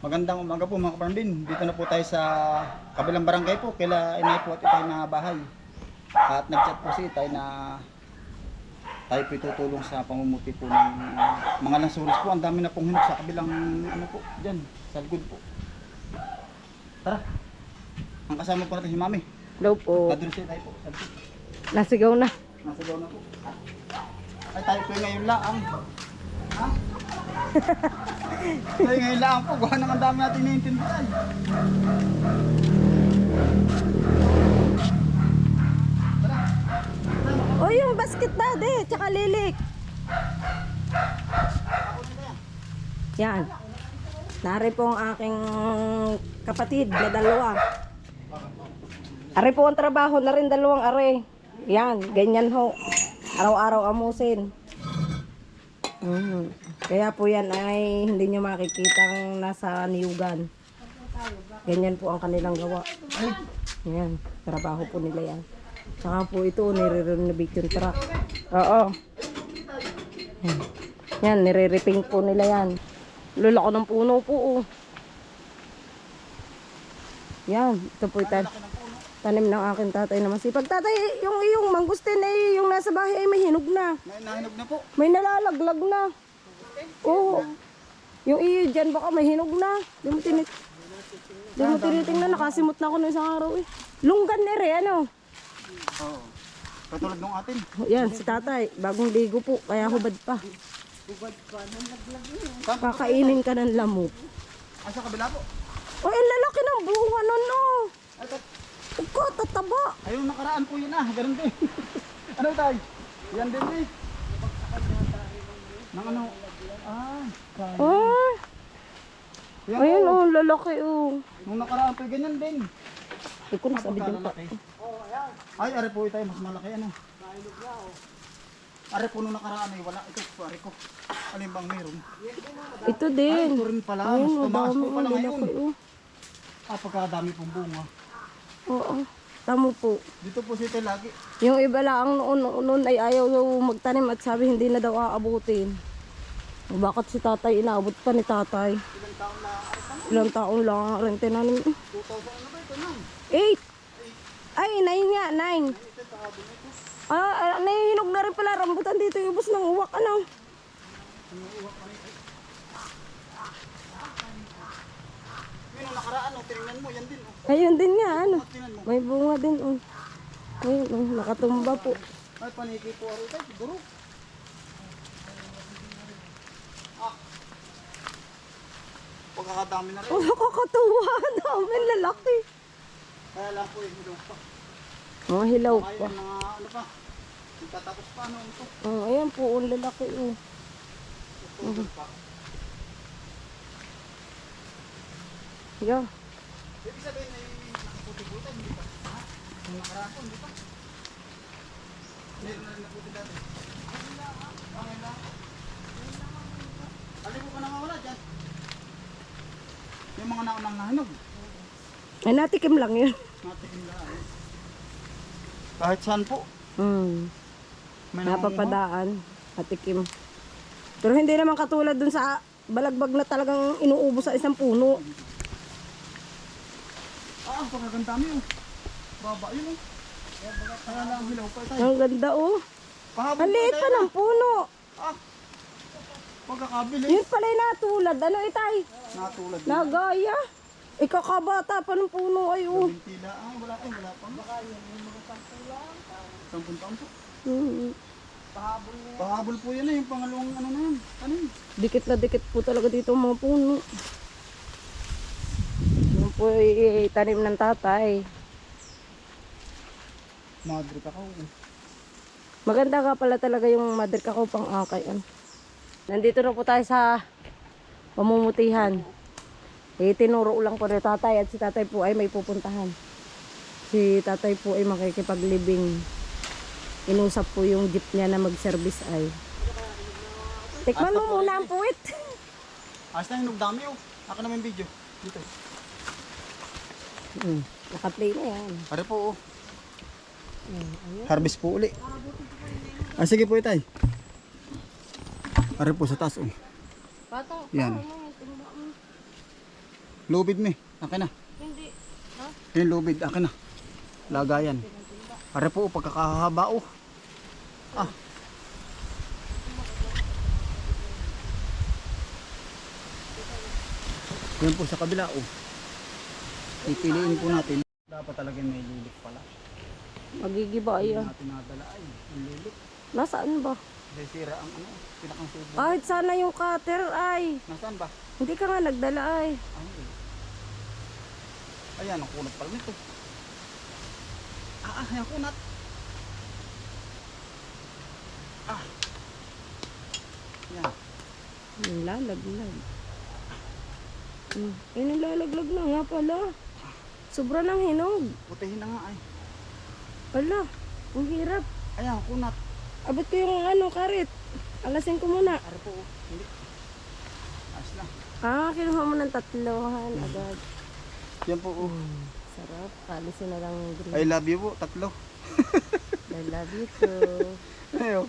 Magandang umaga po mga kaparambin. Dito na po tayo sa kabilang barangay po. Kaila inay po at itay na bahay. At nagchat po si itay na tayo po tutulong sa pamumuti po ng mga lansuris po. Ang dami na pong hinog sa kabilang ano po. Dyan, sa likod po. Tara. Ang kasama po natin si Mami. Hello po. Nadun si itay po. Sa likod. Nasigaw na. Nasa daw na po. Ay tayo po ngayon laang. Tayo ngayon laang po. Gawa nang ang dami natin naiintindihan. O yung basket daddy, tsaka lilik. Yan. Nari po ang aking kapatid na dalawa. Ari po ang trabaho na rin dalawang are. Yan, ganyan ho. Araw-araw amusin. Mhm. Kaya po yan ay hindi nyo makikitang nasa niyugan. Ganyan po ang kanilang gawa. Yan, trabaho po nila yan. Tsaka po ito, nire-renovate yung truck. Oo. Yan, yan nire-reping po nila yan. Lulako ng puno po. Oh. Yan, ito po ito. Tanim ng aking tatay na masipag. Tatay, yung iyong mangustin ay yung nasa bahay ay may hinog na. May nahinog na po. May nalalaglag na. Oo. Yung iyo dyan baka may hinog na. Di mo tinit... Di mo tinitingnan, nakasimot na ako ng isang araw eh. Lunggan na rin, ano? Oo. Katulad nung atin. Yan, si tatay. Bagong ligo po, kaya hubad pa. Kakainin ka ng lamok. Ah, sa kabila po. O, ang lalaki ng bunga nun, no. Ay, Uko, tataba. ayun nakaraan po yun ah. Ganun din. ano tayo? Yan din eh. Nang ano? Ah, kaya. Ah, Yan ayun, po. oh, lalaki, oh. Nung nakaraan po ganyan din. Ay, kung nasabi din pa. Pagkalalaki. Ay, ari po tayo. Mas malaki ano. Ari po nung nakaraan ay wala. Ito po, ari ko. Alin bang meron? Ito Ay, din. ito rin pala. Mas tumaas po oh, pala ngayon. oh. Ah, pagkadami pong bunga. Oo, tamo po. Dito po siya lagi. Yung iba lang noon, noon ay ayaw daw magtanim at sabi hindi na daw aabutin. Bakit si tatay inaabot pa ni tatay? Ilang taon na. Ilang taon lang ang rin tinanim. 2,000 ano ba ito nang? Eight! Ay, nine nga, nine. Ah, ah, nahihinog na rin pala rambutan dito yung ubos ng uwak, ano? Yun nung nakaraan, oh, tinignan mo, yan din. Oh. Ayun din nga, ano? May bunga din, oh. Ayun, oh, nakatumba po. Ay, paniki po ari tayo, siguro. Ah. Pagkakadami na rin. Oh, nakakatuwa. Dami lalaki. Kaya lang po, eh, hilaw pa. Mga hilaw pa. yung mga ano pa. Magtatapos pa, ano ito. Oh, ayan po, ang lalaki, oh. October pa. Yeah. Ibig sabihin ay nakaputi-puti, hindi pa. Ha? Yung nakaraan po, hindi pa. Meron na rin naputi dati. Pangin lang. Alin po pa nangawala dyan? Yung mga naunang nahinog. Ay, natikim lang yun. Natikin lang. Kahit saan po. Hmm. May. Napapadaan. Patikim. Pero hindi naman katulad dun sa balagbag na talagang inuubos sa isang puno. Ah, ang pagkagandami oh. Baba yun oh. Kaya lang hilaw pa tayo. Ang ganda oh. Pahabol Ang liit tayo pa ng puno. Ah. Pagkakabili. Yun pala yung natulad. Ano itay? Natulad. Nagaya. Ikakabata pa ng puno ay oh. Tila. Ah, wala eh. Wala pa. Baka yun yung mga sampung lang. Sampung taon po. Hmm. Pahabol po yan eh. Yung pangalawang ano na yan. Ano yun? Dikit na dikit po talaga dito mga puno. Po ay tanim ng tatay. Madre ka oh. Maganda nga pala talaga yung mother kako pang akay. Ano. Nandito na po tayo sa pamumutihan. Eh, tinuro lang po ni tatay at si tatay po ay may pupuntahan. Si tatay po ay makikipaglibing. Inusap po yung jeep niya na mag-service ay. Tikman mo muna ang puwit. Ayos na yung nagdami oh. Ako naman video. Dito. Hmm, naka-play na yan. Pare po oh. Harvest po uli. Ah, sige po itay. Are po sa taas oh. Pato, Yan. Lubid me. Akin na. Hindi. Ha? Yung lubid. Akin na. Lagayan. Are po pagkakahaba oh. Ah. Yan po sa kabila oh. Pipiliin po natin. Dapat talaga may lilik pala. Magigiba Hindi yan. natin nadala ay. Ang lilik. Nasaan ba? Kasi sira ang ano. Pinakang subo. Kahit sana yung cutter ay. Nasaan ba? Hindi ka nga nagdala ay. Ay. Ayan, ang kunat pala nito. Ah, ah, yung kunat. Ah. Yan. Nilalaglag. Hmm. Eh, nilalaglag na nga pala. Sobra ng hinog. Putihin na nga ay. Ala, ang hirap. Ayan, kunat. Abot ko yung ano, karit. Alasin ko muna. Ari po, oh. hindi. Ayos na. Ah, kinuha mo ng tatlohan agad. Yan po, oh. Sarap. Alisin na lang green. I love you po, tatlo. I love you too. Ayo.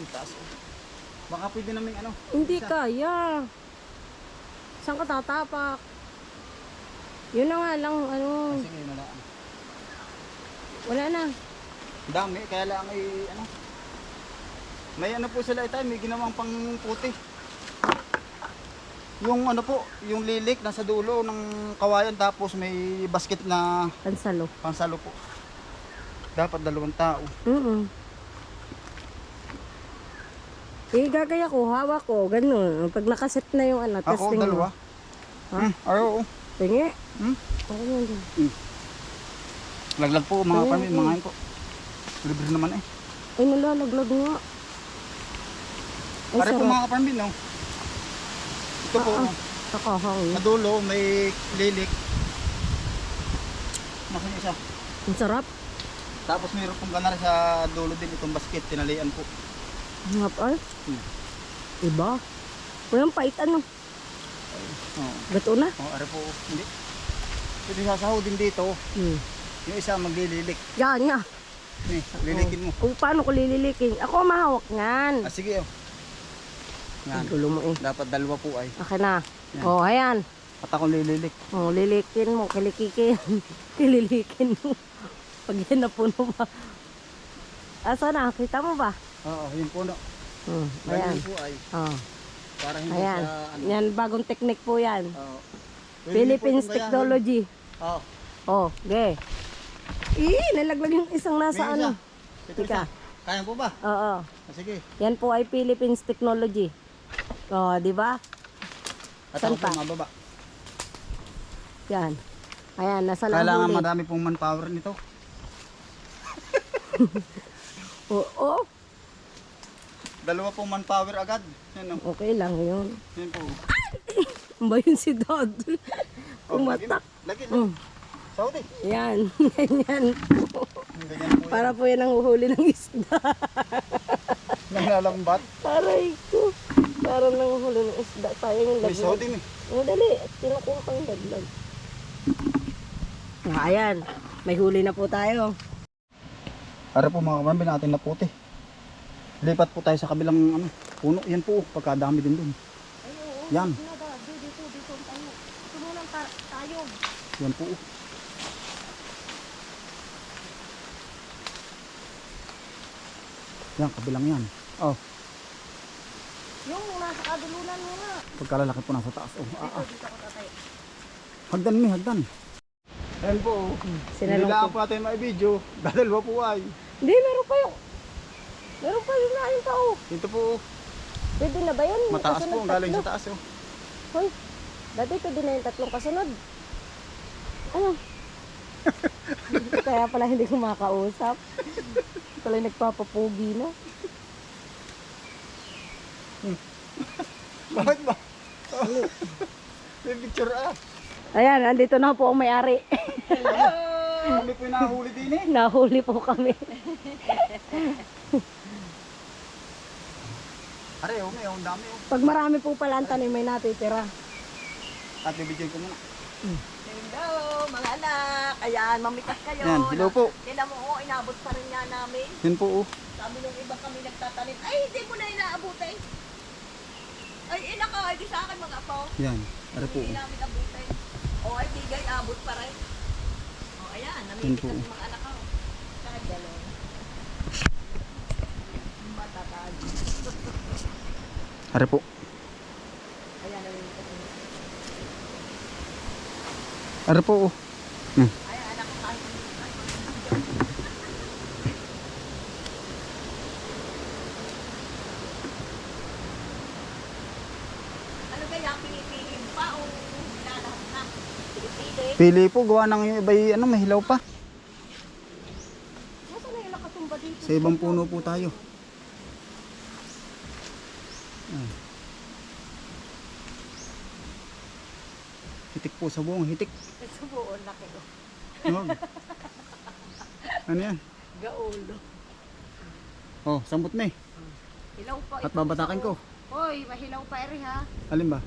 Yung taas, oh. Baka pwede namin ano. Hindi kaya. Saan ka tatapak? Yun na nga lang, ano, Sige, yun na lang. wala na. Dami, kaya lang ay ano. May ano po sila ito, may ginawang pang puti. Yung ano po, yung lilik nasa dulo ng kawayan tapos may basket na Pansalo. pansalo po. Dapat dalawang tao. Mm Eh, gagaya ko, hawak ko, ganun. Pag nakaset na yung ano, Ako, testing dalawa. Ha? Hmm, oo. Tingi. Hmm? Ako yun din. Laglag po mga Ayun, kami, mga yun po. Libre naman eh. Ay, nalalaglag nga. Ay, Pare po sarap. mga kaparambin, no? Ito po, Ah, Nakahangin. sa dulo may lilik. Masan isa. Ang sarap. Tapos mayroon pong ganar sa dulo din itong basket, tinalian po. Ang hapal. Hmm. Iba. Walang pait ano. Oo. Gato na. Oh, are po, hindi. Pwede sasahod din dito. Hmm. Yung isa maglililik. Yan nga. Eh, lilikin mo. Kung paano ko lililikin. Ako mahawak niyan. Ah, sige oh. Yan. Gulo mo eh. Dapat dalawa po ay. Akin na. Yan. Oh, ayan. At ako lililik. Oh, lilikin mo, kilikikin. Kililikin mo. Pag yan na puno ba? Asa na? Kita mo ba? Oo, yun po no. Hmm, ayan. Ganyan po ay. Oh, Para hindi ayan. siya ano. Yan, bagong technique po yan. Oo. Pwede Philippines po itong gayahin. Technology. Oo. Oh, ge. Ih, nalaglag yung isang May nasa isa. ano. Ito isa. Kaya po ba? Oo. Ah, sige. Yan po ay Philippines Technology. Oh, di ba? At Saan ako po pa? mababa. Yan. Ayan, nasa Kailangan lahuli. madami pong manpower nito. Oo, Dalawa pong manpower agad. Yan oh. okay lang yun. Yan po. Ba yun si Dad? Oh, lagi mo. Umatak. Lagi. Mm. Saudi. Yan, ganyan po. Ganyan po. Para po yan ang uhuli ng isda. Nanglalambat. Aray ko. Para nang uhuli ng isda. Sayang yung May laglag. Saudi ni. Oh, dali. Kinukuha ko yung laglag. Ah, ayan. May huli na po tayo. Para po mga kamambi natin na puti. Lipat po tayo sa kabilang ano, puno. Yan po. Pagkadami din dun. Yan. Dito, dito tayo. Tumulong tayo. Yan po. Yan, kabilang yan. Oh, Yung nasa kadulunan mo nga. pagkalalaki po nasa taas. Oh, ah, ah. Dito ako tatay. Hagdan mi, hagdan. Yan po. Sinalong Hindi lang po natin may video. Dadalwa po ay. Hindi, meron pa yung... Meron pa yung nain tao. Ito po. Pwede na ba yun? Mataas Kasunod po. Galing tatlo? sa taas. Oh. Hoy, dati pwede na yung tatlong kasunod. Ano? Kaya pala hindi ko makausap. Pala nagpapapugi na. Bakit ba? may picture ah. Ayan, andito na po ang may-ari. Kami po yung nahuli din eh. Nahuli po kami. Are, oh, may ang dami oh. Pag marami po pala ang tanim, may natitira. At bibigyan ko muna. anak. Ayan, mamitas kayo. Yan, hello po. Tingnan mo, oh, inabot pa rin nga namin. Yan po oh. Sabi nung iba kami nagtatanim, ay, hindi mo na inaabutin. Ay, ina ka, ay, di sa akin mga apo. Yan. Are po Hindi oh. namin abutin. O, ay, bigay, abot pa rin. O, ayan, namimitas yung mga anak ko. Kahit gano'n. Matatag. Are po. Ayan, namimitas yung Are po oh. Hmm. Ay, anak ko kahit Ano kaya pinipili mo pa o nilalahok na? Pinipili? Pili po gawa ng yung iba ano may hilaw pa. Sa ibang puno po tayo. Yan. Hitik po sa buong hitik. Sa buo, laki ko. Huwag. ano yan? Gaulo. Oh, sambot na eh. Hilaw pa. At babatakin ko. Hoy, mahilaw pa eri ha. Alin ba?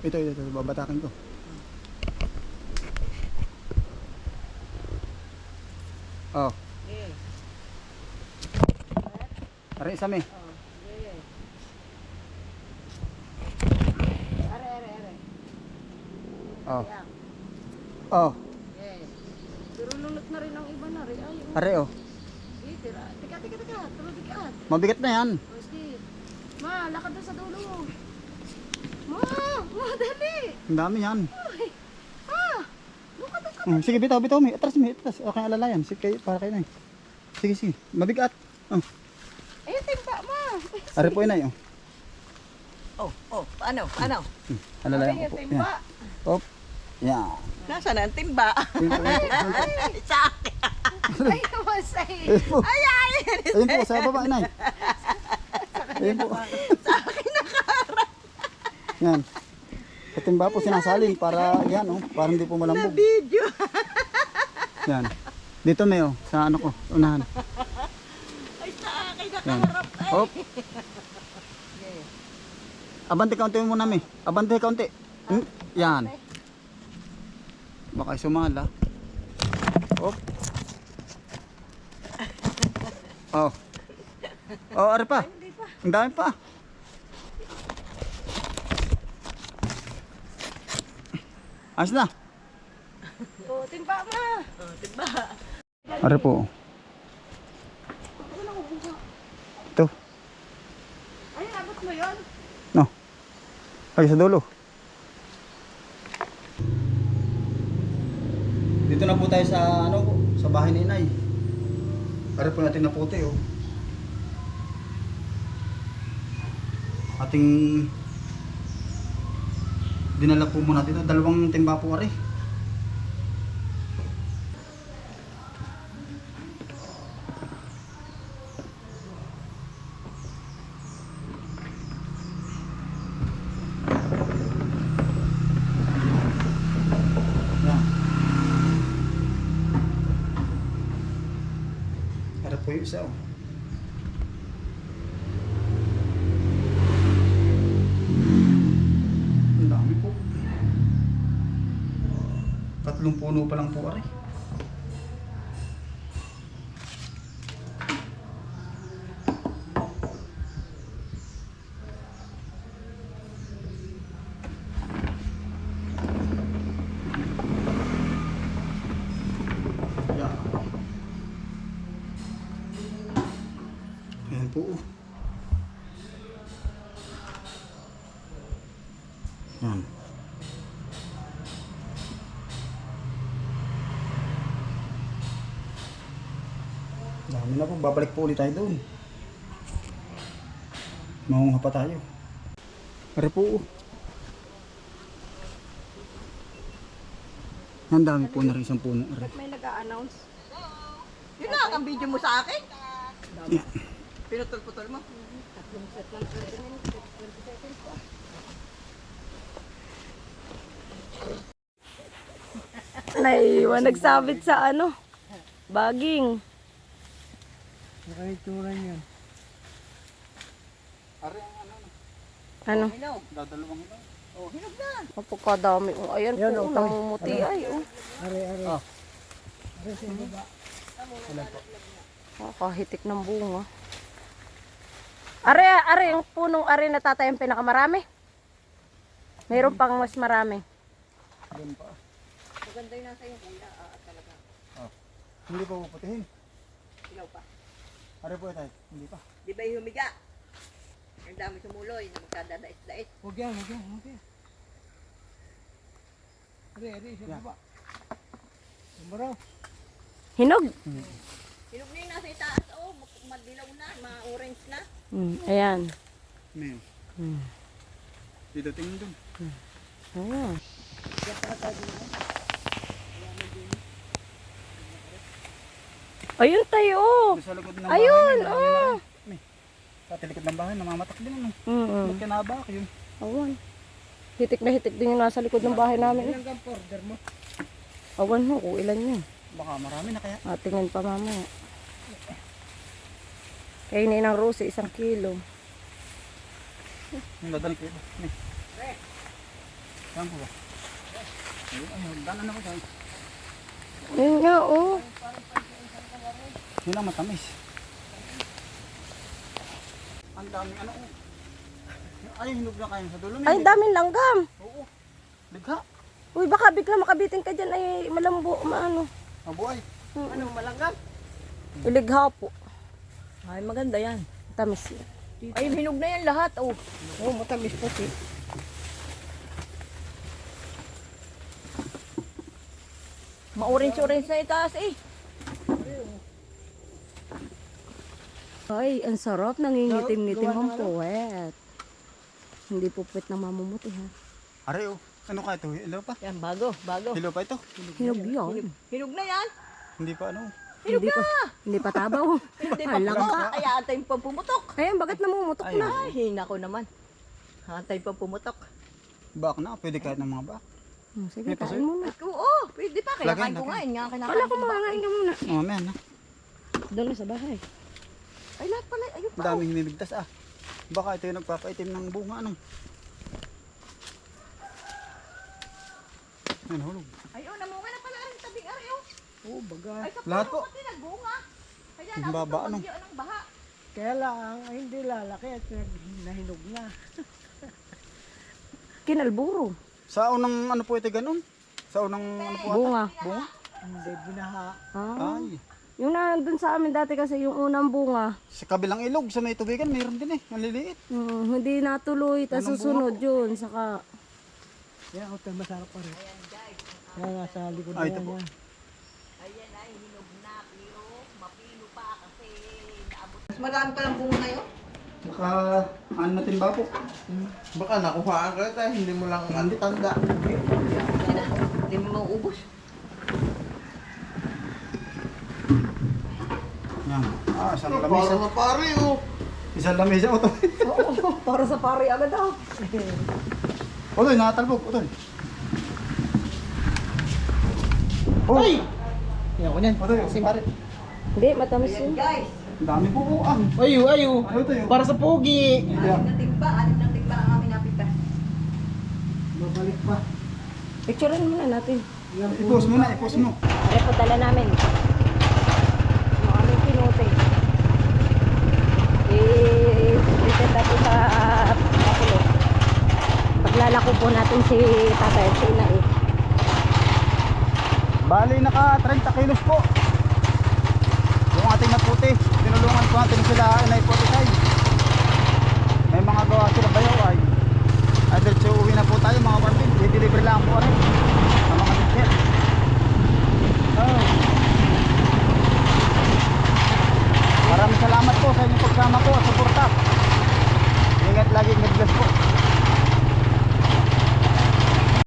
Ito, ito, ito. Babatakin ko. Oh, Eh. aray isa me. Oh, eh. Are, are, are. Oh. Yan. Oh, Eh. Pero lulot na rin ang iba na rin. Ay, oh. aray oh. Eh, tira. Tika, tika, tika. Tulog tika. Mabigat na yan. O, sige. Ma, lakad doon sa dulo. Ma, ma, dali. Ang dami yan. Ay. Ah, doon sa Oh, sige, bitaw, bitaw me. Atras me, atras. Okay, alalayan. Sige, kayo, para kayo na eh. Sige, sige. Mabigat. Oh, Ayun, timpa, ma. aray po yun ay. Oh. Oh, oh, paano, paano? Hmm, Alalayan ko po. Yan. Op. Yan. Nasaan na ang timba? Sa akin. Ay, po. Ay, ay, Ayun po, sa baba, inay. Ayun po. sa akin nakaharap. Yan. Katimba po sinasalin para yan oh, para hindi po malambog. Video. Yan. Dito may oh, sa ano ko, unahan. Ay, sa akin nakaharap. Ay. Hop. Abante kaunti mo muna mi. Abante kaunti. Hmm, Yan. Baka sumala. Hop. Oh. Oh, ari pa. Ang dami pa. Ayos na. Oh, timba, ma. Oh, timba. Ari po. Ito. Ay, abot mo yun? No. Ay, sa dulo. Dito na po tayo sa ano sa bahay ni Inay. Pare po natin na puti oh. Ating dinala po muna dito, dalawang timba po ari. Yan. Oh. Ang dami po. Tatlong puno pa lang po ari. Po. oh. Yan. Dami na po. Babalik po ulit tayo doon. Maunga pa tayo. Pare po. oh. Ang dami po na rin isang puno. Ba't may nag-a-announce? Yun lang ang video mo sa akin. Yan. Pinutol-putol mo. Tatlong set lang 20 minutes, 20 seconds pa. Naiwan, nagsabit sa ano? Baging. Are ang ano. Ano? Minaw. Dadalawang ito. Oh, hinog na. Napakadami. Oh, ayan Yan, po, oh, namumuti ay. Oh. Are, are. Ah. Are sa baba. Ilan po? Nakahitik ng bunga. Are, are, yung punong are na tatay ang pinakamarami. Mayroon pang mas marami. Doon pa. Maganda yung nasa yung kuya. Ah, talaga. Hindi pa puputihin. Ilaw pa. Are po tayo. Hindi pa. Di ba yung humiga? Ang dami sumuloy na magkadadait-dait. Huwag yan, huwag yan, huwag yan. Are, are, sa Yan. baba. Sumaraw. Hinog. Hinog na yung nasa itaas. Oh, mak- madilaw na. Ma-orange na. Mm, ayan. Ngayon. Mm. Dito tingin doon. Ayan. Ayun tayo. oh. Sa likod ng Ayun, bahay. oh. May, Sa likod ng bahay, namamatak din ano. Mm Ba't kinabak yun? Awan. Hitik na hitik din yung nasa likod ng bahay namin. eh. Ilang kang order mo? Awan mo kung ilan yun. Baka marami na kaya. Ah, tingnan pa mamaya. Kainin ng rose, isang kilo. Yung dadal ko. Saan ko ba? Danan ako sa'yo. Ayun nga, oh. Yun ang matamis. Ang daming ano. oh. Ay, hinog na kayo sa dulo. Ay, daming langgam. Oo. Ligha. Uy, baka bigla makabitin ka dyan ay malambo, maano. Mabuhay. Ano, malanggam? Iligha po. Ay, maganda yan. Tamis yan. Ay, hinog na yan lahat. Oh. Oo, matamis po si. Ma-orange-orange na itaas eh. Ay, ang sarap. Nangingitim-ngitim ang puwet. Hindi po puwet na mamumuti, ha? Are, oh. Ano ka ito? Hilo pa? Yan, bago, bago. Hilo pa ito? Hinog yun. Hinog na yan. Hindi pa ano. Hindi pa, hindi pa tabaw. Hindi pa pumutok. ka. Kaya antayin pa pumutok. Ayan, bakit namumutok Ayun. na? Ay, hina ko naman. Antayin pa pumutok. Bak na. Pwede kahit ng mga bak. Hmm, sige, May pasoy? kain muna. Ay, oo, pwede pa. Kaya Lagyan, kain ko lagyan. nga. Yun nga kinakain Wala ko ko ba? makakain ka muna. Oh, man. ah. Doon na sa bahay. Ay, lahat pala. Ayun Ang pa. daming hinibigtas ah. Baka ito yung nagpapaitim ng bunga ano. Ayun, hulog. Ay, oh, namunga na pala rin tabing ari, oh. Oo, baga. Ay, sa Lahat po. pati nagbunga. Kaya Ang nabot baba, ano? ng baha. Kaya lang, ay hindi lalaki at nag- nahinog na. Kinalburo. Sa unang ano po ito ganun? Sa unang ano po ata? Bunga. Bunga? Hindi binaha. Ah. Ay. Yung nandun sa amin dati kasi yung unang bunga, Sa kabilang ilog, sa may tubigan, mayroon din eh. Maliliit. mm, hindi natuloy. Tapos Unang susunod yun. Saka, Yan, ito masarap pa rin. Yan, nasa likod Ah, na ito yan. po. yan. Ayan ay, hinog na. Pero mapilo pa kasi naabot. Mas marami palang bunga ngayon. Baka ano natin ba po? Baka nakuhaan ka tayo, hindi mo lang ang tanda. Hindi mo mauubos. Yan. Ah, isang Para lamesa. na pare, oh. Isang lamesa. Otoy. oo, para sa pari agad ah. Otoy, nakatalbog. Otoy. Oy! Yan ko niyan. Otoy, pare. Hindi, matamis yun. Guys, Ang dami po po ah. Ayo, ayo. Ano to yun? Para sa pogi. anim na timba, anim na timba ang aming napita. Babalik pa. Picturean muna natin. I-post mo na, i-post mo. Ano po dala namin? Yung aming pinuti. I-presenta po sa pakulo. Paglalako po natin si tatay at si inay. Bali, naka 30 kilos po. Yung ating naputi, tinulungan po natin sila inay po tayo. May mga gawa sila bayaw ay. Ay, diretso uwi na po tayo mga kapatid. I-deliver lang po rin. Sa mga ticket. Maraming salamat po sa inyong pagsama po at suporta. Ingat lagi, God bless po.